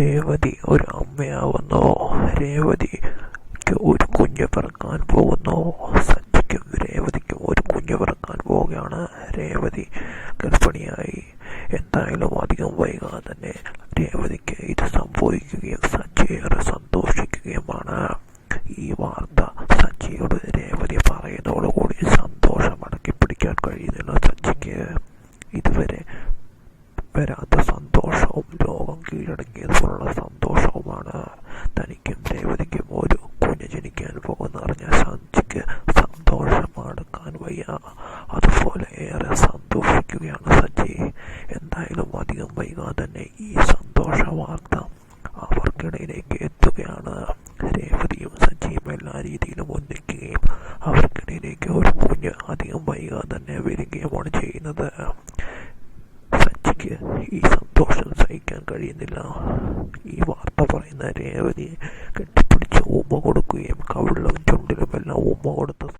രേവതി ഒരു അമ്മയാവുന്നു രേവതിക്ക് ഒരു കുഞ്ഞ് പിറക്കാൻ പോകുന്നു. സച്ചിക്കും രേവതിക്കും ഒരു കുഞ്ഞ് പിറക്കാൻ പോവുകയാണ്. രേവതി ഗർഭിണിയായി. എന്തായാലും അധികം വൈകാതെ തന്നെ രേവതിക്ക് ഇത് സംഭവിക്കുകയും ഏറെ സന്തോഷിക്കുകയുമാണ്. ഈ വാർത്ത സഞ്ജയോട് രേവതി പറയുന്നതോടുകൂടി സന്തോഷം അടക്കി പിടിക്കാൻ കഴിയുന്നില്ല സഞ്ജിക്ക് ഇതുവരെ വരാത്ത കീഴടങ്ങിയതുപോലുള്ള സന്തോഷവുമാണ് തനിക്കും രേവതിക്കും ഒരു കുഞ്ഞ് ജനിക്കാൻ പോകുന്ന അറിഞ്ഞ സന്തോഷമടക്കാൻ വയ്യ അതുപോലെ ഏറെ സന്തോഷിക്കുകയാണ് സജി എന്തായാലും അധികം വൈകാതെ തന്നെ ഈ സന്തോഷ വാർത്ത അവർക്കിടയിലേക്ക് എത്തുകയാണ്. രേവതിയും സജിയും എല്ലാ രീതിയിലും ഒന്നിക്കുകയും അവർക്കിടയിലേക്ക് ഒരു കുഞ്ഞ് അധികം വൈകാതെ തന്നെ വരികയുമാണ് ചെയ്യുന്നത്. ഈ സന്തോഷം സഹിക്കാൻ കഴിയുന്നില്ല. ഈ വാർത്ത പറയുന്ന രേവതി കെട്ടിപ്പിടിച്ച് ഉമ്മ കൊടുക്കുകയും കവിളിൽ